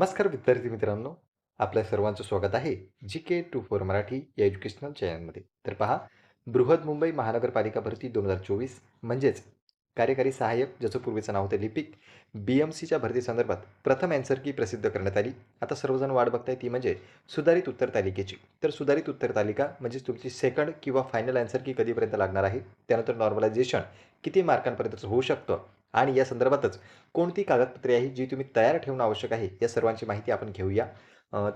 नमस्कार विद्यार्थी मित्रांनो. आपल्या सर्वांचं स्वागत आहे G K two four Marathi या एज्युकेशनल चॅनलमध्ये तर पहा बृहद मुंबई महानगरपालिका भरती दोन हजार चोवीस म्हणजेच कार्यकारी सहाय्यक ज्याचं पूर्वीचं नाव होतं लिपिक बी एम सीच्या भरती संदर्भात प्रथम अँसर की प्रसिद्ध करण्यात आली. आता सर्वजण वाट बघताय ती म्हणजे सुधारित उत्तर तालिकेची. तर सुधारित उत्तर तालिका म्हणजेच तुमची सेकंड किंवा फायनल ॲन्सर की कधीपर्यंत लागणार आहे? त्यानंतर नॉर्मलायझेशन किती मार्कांपर्यंतचं होऊ शकतं? आणि या संदर्भातच कोणती कागदपत्रे आहेत जी तुम्ही तयार ठेवणं आवश्यक आहे या सर्वांची माहिती आपण घेऊया.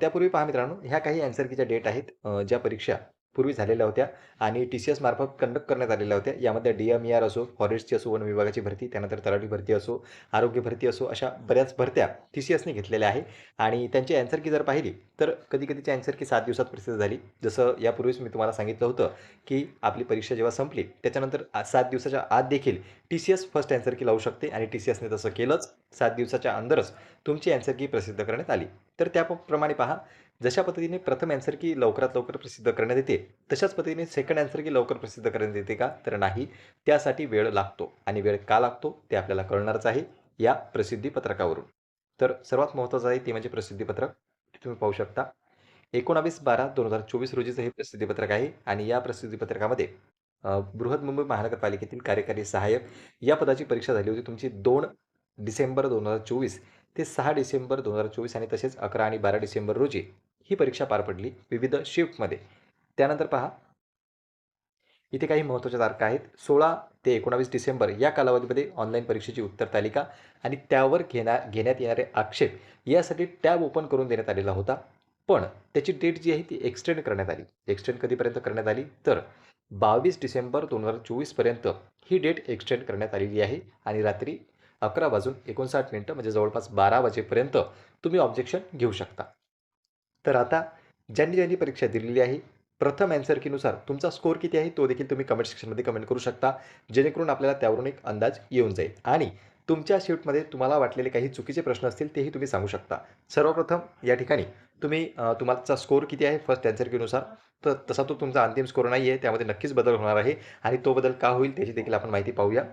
त्यापूर्वी पहा मित्रांनो ह्या काही अँसर कीच्या डेट आहेत. ज्या परीक्षा पूर्वी झालेल्या होत्या आणि टी सी एस मार्फत कंडक्ट करण्यात आलेल्या होत्या. यामध्ये डी एम ई आर असो फॉरेस्टची असो वन विभागाची भरती त्यानंतर तलाठी भरती असो आरोग्य भरती असो अशा बऱ्याच भरत्या टी सी एसने घेतलेल्या आहे. आणि त्यांची अँसर की जर पाहिली तर कधी कधीची अँसर की सात दिवसात प्रसिद्ध झाली. जसं यापूर्वीच मी तुम्हाला सांगितलं होतं की आपली परीक्षा जेव्हा संपली त्याच्यानंतर सात दिवसाच्या आत देखील T C S first answer key लावू शकते आणि टी सी एसने तसं केलंच. सात दिवसाच्या अंदरच तुमची अँसर की प्रसिद्ध करण्यात आली. तर त्याप्रमाणे पहा जशा पद्धतीने प्रथम अँसर की लवकरात लवकर प्रसिद्ध करण्यात येते तशाच पद्धतीने सेकंड अँसर की लवकर प्रसिद्ध करण्यात येते का? तर नाही. त्यासाठी वेळ लागतो आणि वेळ का लागतो? ते आपल्याला कळणारच आहे या प्रसिद्धीपत्रकावरून तर सर्वात महत्त्वाचं आहे ते म्हणजे प्रसिद्धीपत्रक तुम्ही पाहू शकता. एकोणावीस बारा दोन हजार चोवीस रोजीचं हे प्रसिद्धीपत्रक आहे आणि या प्रसिद्धीपत्रकामध्ये बृहद मुंबई महानगरपालिकेतील कार्यकारी सहाय्यक या पदाची परीक्षा झाली होती तुमची दोन डिसेंबर दोन हजार चोवीस ते सहा डिसेंबर दोन हजार चोवीस आणि तसेच अकरा आणि बारा डिसेंबर रोजी. ही परीक्षा पार पडली विविध शिफ्टमध्ये. त्यानंतर पहा. इथे काही महत्त्वाच्या तारखा आहेत. सोळा ते एकोणावीस डिसेंबर या कालावधीमध्ये ऑनलाईन परीक्षेची उत्तर तालिका आणि त्यावर घेण्या घेण्यात येणारे आक्षेप यासाठी टॅब ओपन करून देण्यात आलेला होता. पण त्याची डेट जी आहे ती एक्सटेंड करण्यात आली. एक्सटेंड कधीपर्यंत करण्यात आली? तर बावीस डिसेंबर दोन हजार चोवीसपर्यंत ही डेट एक्सटेंड करण्यात आलेली आहे आणि रात्री अकरा वाजून एकोणसाठ मिनटं म्हणजे जवळपास बारा वाजेपर्यंत तुम्ही ऑब्जेक्शन घेऊ शकता. तर आता ज्यांनी ज्यांनी परीक्षा दिलेली आहे प्रथम ॲन्सर कीनुसार तुमचा स्कोर किती आहे तो देखील तुम्ही कमेंट सेक्शनमध्ये कमेंट करू शकता. जेणेकरून आपल्याला त्यावरून एक अंदाज येऊन जाईल. आणि तुमच्या शिफ्टमध्ये तुम्हाला वाटलेले काही चुकीचे प्रश्न असतील तेही तुम्ही सांगू शकता. सर्वप्रथम या ठिकाणी तुम्ही तुम्हाला स्कोर किती आहे फर्स्ट अँसर कीनुसार तर तसा तो तुमचा अंतिम स्कोर नाही आहे त्यामध्ये नक्कीच बदल होणार आहे. आणि तो बदल का होईल त्याची देखील आपण माहिती पाहूया.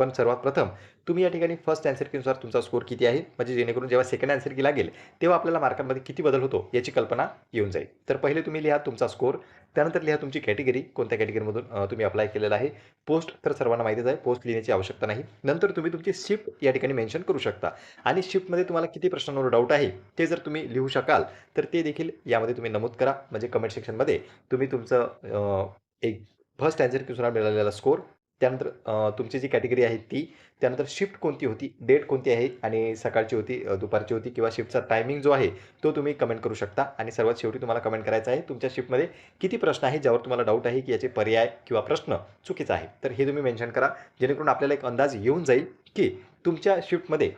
पण सर्वात प्रथम तुम्ही या ठिकाणी फर्स्ट ॲन्सर कीनुसार तुमचा स्कोर किती आहे? म्हणजे जेणेकरून जेव्हा सेकंड ॲन्सर की लागेल तेव्हा आपल्याला मार्कांमध्ये किती बदल होतो याची कल्पना येऊन जाईल. तर पहिले तुम्ही लिहा तुमचा स्कोर त्यानंतर लिहा तुमची कॅटेगरी कोणत्या कॅटेगरीमधून तुम्ही अप्लाय केलेला आहे. पोस्ट तर सर्वांना माहितीच आहे पोस्ट लिहिण्याची आवश्यकता नाही. नंतर तुम्ही तुमची शिफ्ट या ठिकाणी मेन्शन करू शकता. आणि शिफ्टमध्ये तुम्हाला किती प्रश्नांवर डाऊट आहे ते जर तुम्ही लिहू शकाल तर ते देखील यामध्ये तुम्ही नमूद करा. म्हणजे कमेंट सेक्शनमध्ये तुम्ही तुमचं एक फर्स्ट ॲन्सर किंवा मिळालेला स्कोर त्यानंतर तुमची जी कॅटेगरी आहे ती त्यानंतर शिफ्ट कोणती होती डेट कोणती आहे आणि सकाळची होती दुपारची होती किंवा शिफ्टचा टायमिंग जो आहे तो तुम्ही कमेंट करू शकता. आणि सर्वात शेवटी तुम्हाला कमेंट करायचं आहे तुमच्या शिफ्टमध्ये किती प्रश्न आहे ज्यावर तुम्हाला डाऊट आहे की याचे पर्याय किंवा प्रश्न चुकीचा आहे. तर हे तुम्ही मेन्शन करा जेणेकरून आपल्याला एक अंदाज येऊन जाईल की तुमच्या शिफ्टमध्ये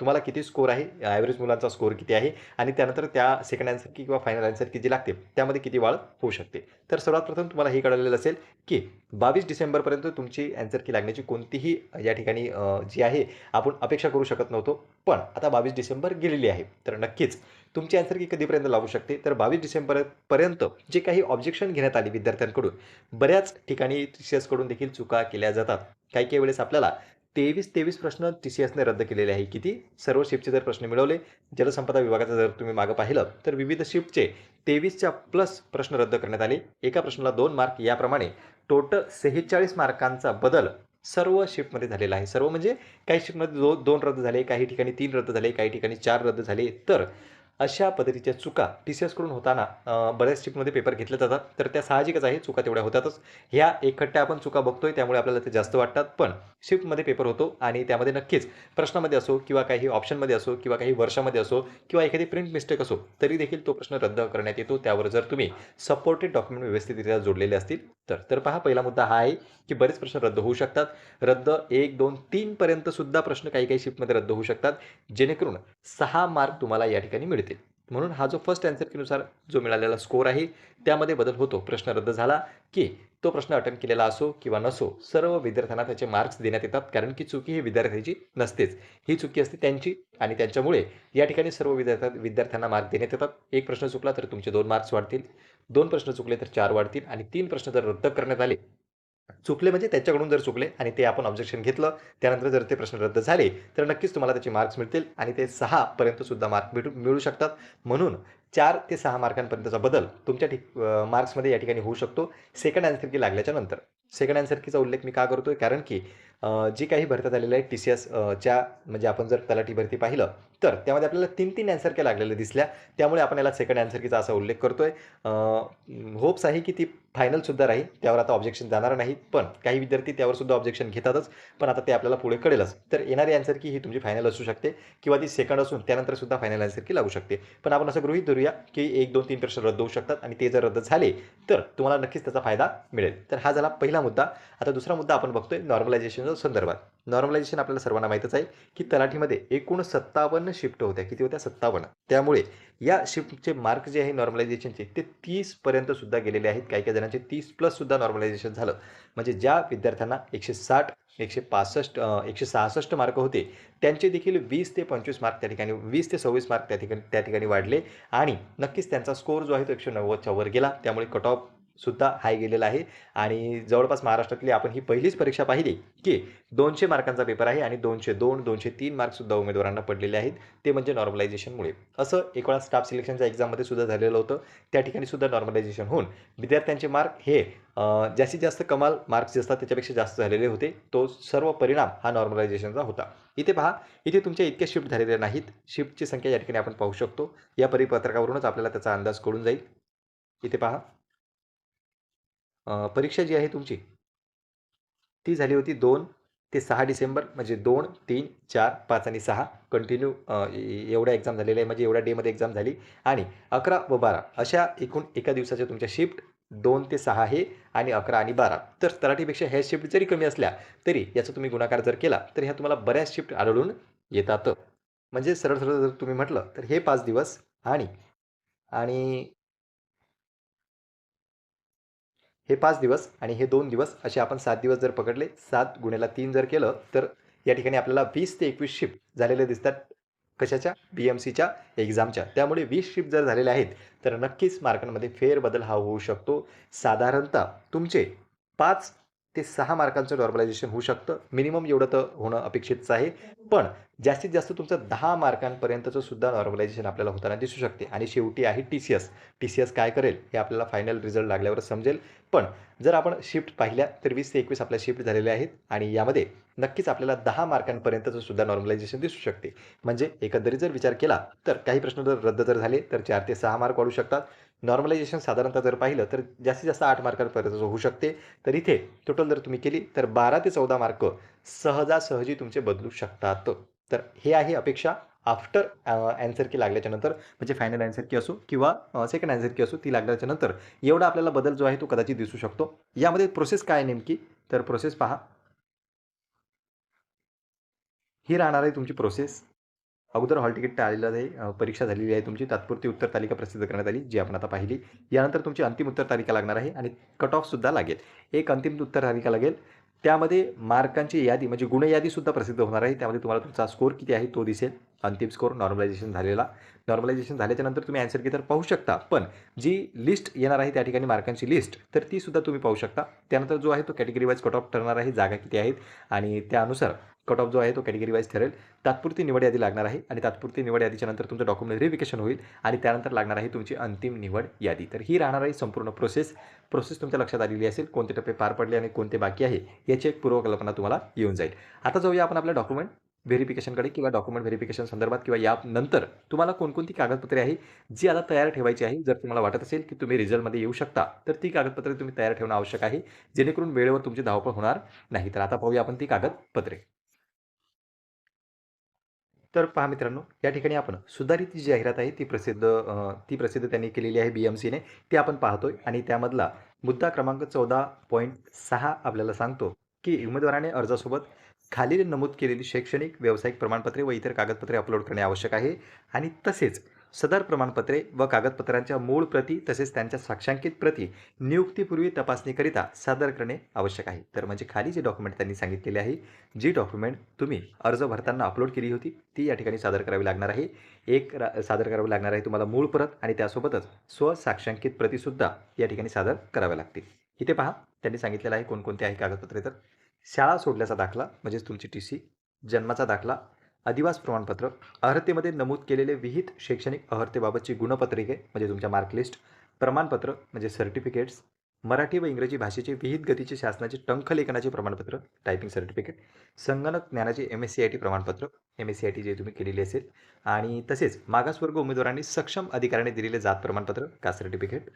तुम्हाला किती स्कोर आहे? ॲव्हरेज मुलांचा स्कोर किती आहे? आणि त्यानंतर त्या सेकंड आन्सर की किंवा फायनल ॲन्सर की जी लागते त्यामध्ये किती वाढ होऊ शकते? तर सर्वात प्रथम तुम्हाला हे कळलेलं असेल की बावीस डिसेंबरपर्यंत तुमची ॲन्सर की लागण्याची कोणतीही या ठिकाणी जी आहे आपण अपेक्षा करू शकत नव्हतो. पण आता बावीस डिसेंबर गेलेली आहे. तर नक्कीच तुमची ॲन्सर की कधीपर्यंत लागू शकते? तर बावीस डिसेंबरपर्यंत जे काही ऑब्जेक्शन घेण्यात आली विद्यार्थ्यांकडून बऱ्याच ठिकाणी टी सी एसकडून देखील चुका केल्या जातात. काही काही वेळेस आपल्याला तेवीस तेवीस प्रश्न टी सी एसने रद्द केलेले आहे. किती? सर्व शिफ्टचे जर प्रश्न मिळवले जलसंपदा विभागाचं जर तुम्ही मागं पाहिलं तर विविध शिफ्टचे तेवीसच्या प्लस प्रश्न रद्द करण्यात आले. एका प्रश्नाला दोन मार्क याप्रमाणे टोटल सेहेचाळीस मार्कांचा बदल सर्व शिफ्टमध्ये झालेला आहे. सर्व म्हणजे काही शिफ्टमध्ये दो दोन रद्द झाले काही ठिकाणी तीन रद्द झाले काही ठिकाणी चार रद्द झाले. तर अशा पद्धतीच्या चुका टी सी एसकडून होताना बऱ्याच शिफ्टमध्ये पेपर घेतले जातात. तर त्या साहजिकच आहे चुका तेवढ्या होतातच. ह्या एकखट्ट्या आपण चुका बघतोय त्यामुळे आपल्याला ते जास्त वाटतात. पण शिफ्टमध्ये पेपर होतो आणि त्यामध्ये नक्कीच प्रश्नामध्ये असो किंवा काही ऑप्शनमध्ये असो किंवा काही वर्षामध्ये असो किंवा एखादी प्रिंट मिस्टेक असो तरी देखील तो प्रश्न रद्द करण्यात येतो. त्यावर जर तुम्ही सपोर्टेड डॉक्युमेंट व्यवस्थितरित्या जोडलेले असतील तर तर पहा पहिला मुद्दा हा आहे की बरेच प्रश्न रद्द होऊ शकतात. रद्द एक दोन तीनपर्यंत सुद्धा प्रश्न काही काही शिफ्टमध्ये रद्द होऊ शकतात. जेणेकरून सहा मार्क तुम्हाला या ठिकाणी मिळतील. म्हणून हा जो फर्स्ट ॲन्सर कीनुसार जो मिळालेला स्कोर आहे त्यामध्ये बदल होतो. प्रश्न रद्द झाला की तो प्रश्न अटेम्प्ट केलेला असो किंवा नसो सर्व विद्यार्थ्यांना त्याचे मार्क्स देण्यात येतात कारण की चुकी ही विद्यार्थ्याची नसतेच. ही चुकी असते त्यांची आणि त्यांच्यामुळे. या ठिकाणी सर्व विद्यार्थ्या विद्यार्थ्यांना मार्क देण्यात येतात. एक प्रश्न चुकला तर तुमचे दोन मार्क्स वाढतील. दोन प्रश्न चुकले तर चार वाढतील. आणि तीन प्रश्न जर रद्द करण्यात आले चुकले म्हणजे त्याच्याकडून जर चुकले आणि ते आपण ऑब्जेक्शन घेतलं त्यानंतर जर ते प्रश्न रद्द झाले तर नक्कीच तुम्हाला त्याचे मार्क्स मिळतील आणि ते सहापर्यंत सुद्धा मार्क भेटू मिळू शकतात. म्हणून चार ते सहा मार्कांपर्यंतचा बदल तुमच्या ठिक मार्क्समध्ये या ठिकाणी होऊ शकतो. सेकंड आन्सर की लागल्याच्या नंतर. सेकंड आन्सर कीचा उल्लेख मी का करतोय? कारण की जी काही भरत्या झालेल्या आहे टी सी एस च्या म्हणजे आपण जर तलाठी भरती पाहिलं तर त्यामध्ये आपल्याला तीन तीन आन्सर क्या लागलेल्या दिसल्या. त्यामुळे आपण याला सेकंड आन्सर कीचा असा उल्लेख करतोय. होप्स आहे की ती फायनलसुद्धा राहील त्यावर आता ऑब्जेक्शन जाणार नाही पण काही विद्यार्थी त्यावर सुद्धा ऑब्जेक्शन घेतातच पण आता ते आपल्याला पुढे कळेलच. तर येणारी आन्सर की ही तुमची फायनल असू शकते किंवा ती सेकंड असून त्यानंतर सुद्धा फायनल आन्सर की लागू शकते. पण आपण असं गृहीत धरूया की एक दोन तीन प्रश्न रद्द होऊ शकतात आणि ते जर रद्द झाले तर तुम्हाला नक्कीच त्याचा फायदा मिळेल. तर हा झाला पहिला मुद्दा. आता दुसरा मुद्दा आपण बघतोय नॉर्मलायझेशनच्या संदर्भात. नॉर्मलायझेशन आपल्याला सर्वांना माहीतच आहे की तलाठीमध्ये एकूण सत्तावन्न शिफ्ट होत्या. किती होत्या? सत्तावन्न. त्यामुळे या शिफ्टचे मार्क जे आहे नॉर्मलायझेशनचे ते तीसपर्यंत सुद्धा गेलेले आहेत. काही काही विद्यार्थ्यांचे तीस प्लस सुद्धा नॉर्मलायझेशन झालं. म्हणजे ज्या विद्यार्थ्यांना एकशे साठ एकशे पासष्ट एकशे सहासष्ट मार्क होते त्यांचे देखील वीस ते पंचवीस मार्क त्या ठिकाणी वीस ते सव्वीस मार्क त्या ठिकाणी त्या ठिकाणी वाढले. आणि नक्कीच त्यांचा स्कोअर जो आहे तो एकशे नव्वदच्या वर गेला. त्यामुळे कट ऑफ सुद्धा हाय गेलेला आहे. आणि जवळपास महाराष्ट्रातली आपण ही पहिलीच परीक्षा पाहिली की दोनशे मार्कांचा पेपर आहे आणि दोनशे दोन दोनशे तीन मार्कसुद्धा उमेदवारांना पडलेले आहेत. ते म्हणजे नॉर्मलायझेशनमुळे असं एक वेळा स्टाफ सिलेक्शनच्या एक्झाममध्ये सुद्धा झालेलं होतं. त्या ठिकाणी सुद्धा नॉर्मलायझेशन होऊन विद्यार्थ्यांचे मार्क हे जास्तीत जास्त कमाल मार्क्स जे असतात त्याच्यापेक्षा जास्त झालेले होते. तो सर्व परिणाम हा नॉर्मलायझेशनचा होता. इथे पहा इथे तुमच्या इतक्या शिफ्ट झालेल्या नाहीत. शिफ्टची संख्या या ठिकाणी आपण पाहू शकतो. या परिपत्रकावरूनच आपल्याला त्याचा अंदाज कळून जाईल. इथे पहा. परीक्षा जी आहे तुमची ती झाली होती दोन ते सहा डिसेंबर म्हणजे दोन तीन चार पाच आणि सहा. कंटिन्यू एवढ्या एक्झाम झालेल्या आहे म्हणजे एवढ्या डेमध्ये एक्झाम झाली. आणि अकरा व बारा अशा एकूण एका दिवसाच्या तुमच्या शिफ्ट दोन ते सहा आहे आणि अकरा आणि बारा. तर तलाठीपेक्षा ह्या शिफ्ट जरी कमी असल्या तरी याचा तुम्ही गुणाकार जर केला तर ह्या तुम्हाला बऱ्याच शिफ्ट आढळून येतात. म्हणजे सरळ सरळ जर तुम्ही म्हटलं तर हे पाच दिवस आणि आणि हे पाच दिवस आणि हे दोन दिवस असे आपण सात दिवस जर पकडले सात गुणेला तीन जर केलं तर या ठिकाणी आपल्याला वीस ते एकवीस शिफ्ट झालेले दिसतात. कशाच्या? बी एम सीच्या एक्झामच्या त्यामुळे वीस शिफ्ट जर झालेल्या आहेत तर नक्कीच मार्कांमध्ये फेरबदल हा होऊ शकतो. साधारणतः तुमचे पाच ते सहा मार्कांचं नॉर्मलायझेशन होऊ शकतं. मिनिमम एवढं तर होणं अपेक्षितच आहे. पण जास्तीत जास्त तुमचं दहा मार्कांपर्यंतचं सुद्धा नॉर्मलायझेशन आपल्याला होताना दिसू शकते. आणि शेवटी आहे T C S T C S काय करेल हे आपल्याला फायनल रिझल्ट लागल्यावर समजेल. पण जर आपण शिफ्ट पाहिल्या तर वीस ते एकवीस आपल्या शिफ्ट झालेल्या आहेत. आणि यामध्ये नक्कीच आपल्याला दहा मार्कांपर्यंतचं सुद्धा नॉर्मलायझेशन दिसू शकते. म्हणजे एकंदरीत जर विचार केला तर काही प्रश्न जर रद्द जर झाले तर चार ते सहा मार्क वाढू शकतात. नॉर्मलायझेशन साधारणतः जर पाहिलं तर जास्तीत जास्त आठ मार्कांपर्यंत होऊ शकते. तर इथे टोटल जर तुम्ही केली तर बारा ते चौदा मार्क सहजासहजी तुमचे बदलू शकतात. तर हे आहे अपेक्षा. आफ्टर ॲन्सर की लागल्याच्या नंतर म्हणजे फायनल ॲन्सर की असो किंवा सेकंड ॲन्सर की असो ती लागल्याच्या नंतर एवढा आपल्याला बदल जो आहे तो कदाचित दिसू शकतो. यामध्ये प्रोसेस काय आहे नेमकी? तर प्रोसेस पहा. ही राहणार आहे तुमची प्रोसेस अगोदर हॉल तिकीट आलेलं आहे परीक्षा झालेली आहे तुमची. तात्पुरती उत्तर तालिका प्रसिद्ध करण्यात आली जी आपण आता पाहिली. यानंतर तुमची अंतिम उत्तर तालिका लागणार आहे आणि कट ऑफसुद्धा लागेल. एक अंतिम उत्तर तालिका लागेल. त्यामध्ये मार्कांची यादी म्हणजे गुणयादीसुद्धा प्रसिद्ध होणार आहे. त्यामध्ये तुम्हाला तुमचा स्कोर किती आहे तो दिसेल. अंतिम स्कोर नॉर्मलायझेशन झालेला. नॉर्मलायझेशन झाल्याच्यानंतर तुम्ही ॲन्सर की तर पाहू शकता. पण जी लिस्ट येणार आहे त्या ठिकाणी मार्कांची लिस्ट तर ती सुद्धा तुम्ही पाहू शकता. त्यानंतर जो आहे तो कॅटेगरी वाईज कट ऑफ ठरणार आहे जागा किती आहेत आणि त्यानुसार कट ऑफ जो आहे तो कॅटेगरी वाईज ठरेल. तात्पुरती निवड यादी लागणार आहे आणि तात्पुरती निवड यादीच्या नंतर तुमचं डॉक्युमेंट व्हेरिफिकेशन होईल आणि त्यानंतर लागणार आहे तुमची अंतिम निवड यादी. तर ही राहणार आहे संपूर्ण प्रोसेस प्रोसेस तुमच्या लक्षात आलेली असेल कोणते टप्पे पार पडले आणि कोणते बाकी आहे याची एक पूर्वकल्पना तुम्हाला येऊन जाईल. आता जाऊया आपण आपल्या डॉक्युमेंट व्हेरिफिकेशनकडे किंवा डॉक्युमेंट व्हेरिफिकेशन संदर्भात किंवा यानंतर तुम्हाला कोणकोणती कागदपत्रे आहे जी आता तयार ठेवायची आहे जर तुम्हाला वाटत असेल की तुम्ही रिझल्टमध्ये येऊ शकता तर ती कागदपत्रे तुम्ही तयार ठेवणं आवश्यक आहे जेणेकरून वेळेवर तुमची धावपळ होणार नाही. तर आता पाहूया आपण ती कागदपत्रे. तर पहा मित्रांनो या ठिकाणी आपण सुधारित जी जाहिरात आहे ती प्रसिद्ध ती प्रसिद्ध त्यांनी केलेली आहे बी एम सीने ती आपण पाहतोय आणि त्यामधला मुद्दा क्रमांक चौदा पॉईंट सहा आपल्याला सांगतो की उमेदवाराने अर्जासोबत खालील नमूद केलेली शैक्षणिक व्यावसायिक प्रमाणपत्रे व इतर कागदपत्रे अपलोड करणे आवश्यक आहे. आणि तसेच सदर प्रमाणपत्रे व कागदपत्रांच्या मूळ प्रती तसेच त्यांच्या साक्षांकित प्रती नियुक्तीपूर्वी तपासणीकरिता सादर करणे आवश्यक आहे. तर म्हणजे खाली जे डॉक्युमेंट त्यांनी सांगितलेले आहे जी डॉक्युमेंट तुम्ही अर्ज भरताना अपलोड केली होती ती या ठिकाणी सादर करावी लागणार आहे. एक रा सादर करावी लागणार आहे तुम्हाला मूळ प्रत आणि त्यासोबतच स्वसाक्षांकित प्रतीसुद्धा या ठिकाणी सादर कराव्या लागतील. इथे पहा त्यांनी सांगितलेलं आहे कोणकोणते आहे कागदपत्रे तर. शाळा सोडल्याचा दाखला म्हणजेच तुमची टी सी जन्माचा दाखला अधिवास प्रमाणपत्र अर्हतेमध्ये नमूद केलेले विहित शैक्षणिक अर्हतेबाबतची गुणपत्रिके म्हणजे तुमच्या मार्कलिस्ट प्रमाणपत्र म्हणजे सर्टिफिकेट्स मराठी व इंग्रजी भाषेचे विहित गतीचे शासनाचे टंखलेखनाचे प्रमाणपत्र टायपिंग सर्टिफिकेट संगणक ज्ञानाचे M S C I T प्रमाणपत्र M S C I T जे तुम्ही केलेली असेल आणि तसेच मागासवर्ग उमेदवारांनी सक्षम अधिकाऱ्याने दिलेले जात प्रमाणपत्र कास्ट सर्टिफिकेट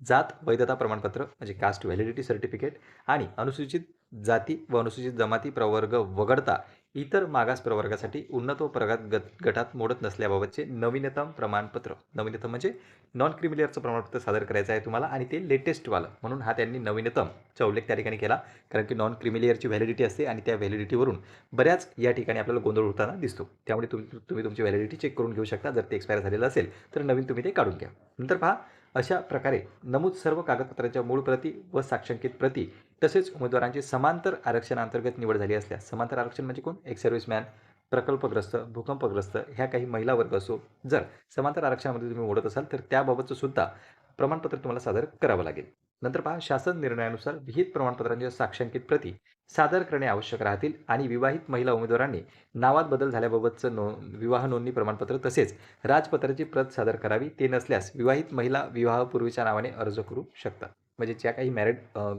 जात वैधता प्रमाणपत्र म्हणजे कास्ट व्हॅलिडिटी सर्टिफिकेट आणि अनुसूचित जाती व अनुसूचित जमाती प्रवर्ग वगळता इतर मागास प्रवर्गासाठी उन्नत व प्रगत गट गटात मोडत नसल्याबाबतचे नवीनतम प्रमाणपत्र. नवीनतम म्हणजे नॉन क्रिमिलियरचं प्रमाणपत्र सादर करायचं आहे तुम्हाला आणि ते लेटेस्टवालं म्हणून हा त्यांनी नवीनतमचा उल्लेख त्या ठिकाणी केला. कारण की नॉन क्रिमिलियरची व्हॅलिडिटी असते आणि त्या व्हॅलिडिटीवरून बऱ्याच या ठिकाणी आपल्याला गोंधळ होताना दिसतो. त्यामुळे तुम्ही तुम्ही तुमची व्हॅलिडिटी चेक करून घेऊ शकता. जर ते एक्सपायर झालेलं असेल तर नवीन तुम्ही ते काढून घ्या. नंतर पहा अशा प्रकारे नमूद सर्व कागदपत्रांच्या मूळ प्रती व साक्षांकित प्रती तसेच उमेदवारांची समांतर आरक्षणांतर्गत निवड झाली असल्यास समांतर आरक्षण म्हणजे कोण? एक सर्व्हिसमॅन प्रकल्पग्रस्त भूकंपग्रस्त ह्या काही महिला वर्ग असो. जर समांतर आरक्षणामध्ये तुम्ही ओढत असाल तर त्याबाबतचं सुद्धा प्रमाणपत्र तुम्हाला सादर करावं लागेल. नंतर पहा शासन निर्णयानुसार विहित प्रमाणपत्रांच्या साक्षांकित प्रती सादर करणे आवश्यक राहतील आणि विवाहित महिला उमेदवारांनी नावात बदल झाल्याबाबतचं नो विवाह नोंदणी प्रमाणपत्र तसेच राजपत्राची प्रत सादर करावी ते नसल्यास विवाहित महिला विवाहापूर्वीच्या नावाने अर्ज करू शकतात. म्हणजे ज्या काही मॅरिड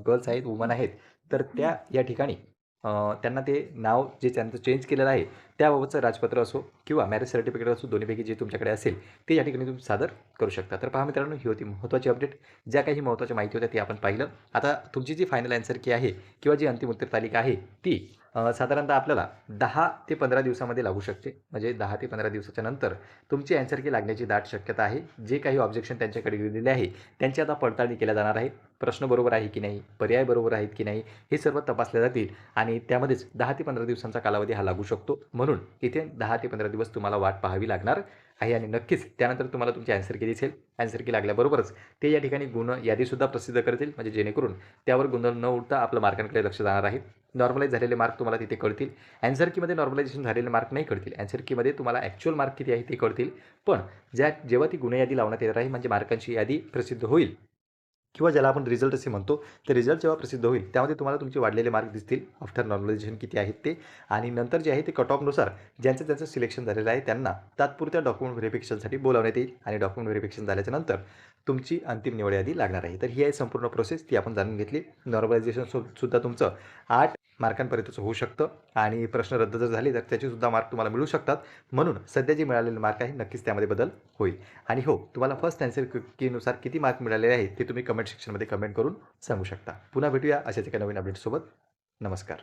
गर्ल्स आहेत वुमन आहेत तर त्या या ठिकाणी त्यांना ते नाव जे त्यांचं चेंज केलेलं आहे त्याबाबतचं राजपत्र असो किंवा मॅरेज सर्टिफिकेट असो दोन्हीपैकी जे तुमच्याकडे असेल ते या ठिकाणी तुम्ही सादर करू शकता. तर पहा मित्रांनो ही होती महत्त्वाची अपडेट ज्या काही महत्त्वाच्या माहिती होत्या ती आपण पाहिलं. आता तुमची जी फायनल आन्सर की आहे किंवा जी अंतिम उत्तर तालिका आहे ती साधारणतः आपल्याला दहा ते पंधरा दिवसामध्ये लागू शकते. म्हणजे दहा ते पंधरा दिवसाच्या नंतर तुमची अँसर की लागण्याची दाट शक्यता आहे. जे काही ऑब्जेक्शन त्यांच्याकडे दिलेले आहे त्यांची आता पडताळणी केल्या जाणार आहे. प्रश्न बरोबर आहे की नाही? पर्याय बरोबर आहेत की नाही? हे सर्व तपासले जातील आणि त्यामध्येच दहा ते पंधरा दिवसांचा कालावधी हा लागू शकतो. म्हणून इथे दहा ते पंधरा दिवस तुम्हाला वाट पाहावी लागणार. आहे आणि नक्कीच त्यानंतर तुम्हाला तुमची आन्सर की दिसेल. आन्सर की लागल्याबरोबरच ते या ठिकाणी गुण यादीसुद्धा प्रसिद्ध करतील. म्हणजे जेणेकरून त्यावर गोंधळ न उडता आपलं मार्कांकडे लक्ष जाणार आहे. नॉर्मलाईज झालेले मार्क तुम्हाला तिथे कळतील. अँसर कीमध्ये नॉर्मलायझेशन झालेले मार्क नाही कळतील. अँसर कीमध्ये तुम्हाला ॲक्च्युअल मार्क किती आहे ते कळतील. पण ज्या जेव्हा ती गुन्हे लावण्यात येणार आहे म्हणजे मार्कांची यादी प्रसिद्ध होईल किंवा ज्याला आपण रिझल्ट असे म्हणतो तर रिझल्ट जेव्हा प्रसिद्ध होईल त्यामध्ये तुम्हाला तुमचे वाढलेले मार्क दिसतील. आफ्टर नॉर्मलायझेशन किती आहेत ते? आणि नंतर जे आहे ते कट ऑफनुसार ज्यांचं त्यांचं सिलेक्शन झालेलं आहे त्यांना तात्पुरत्या डॉक्युमेंट व्हेरिफिकेशनसाठी बोलावण्यात येईल. आणि डॉक्युमेंट व्हेरिफिकेशन झाल्याच्यानंतर तुमची अंतिम निवड यादी लागणार आहे. तर ही आहे संपूर्ण प्रोसेस ती आपण जाणून घेतली. नॉर्मलायझेशन सु सुद्धा तुमचं आठ मार्कांपर्यंतचं होऊ शकतं. आणि प्रश्न रद्द जर झाले तर त्याचेसुद्धा मार्क तुम्हाला मिळू शकतात. म्हणून सध्या जे मिळालेले मार्क आहे नक्कीच त्यामध्ये बदल होईल. आणि हो तुम्हाला फर्स्ट आन्सर कीनुसार किती मार्क मिळालेले आहेत ते तुम्ही कमेंट सेक्शनमध्ये कमेंट करून सांगू शकता. पुन्हा भेटूया अशाच एका नवीन अपडेटसोबत नमस्कार.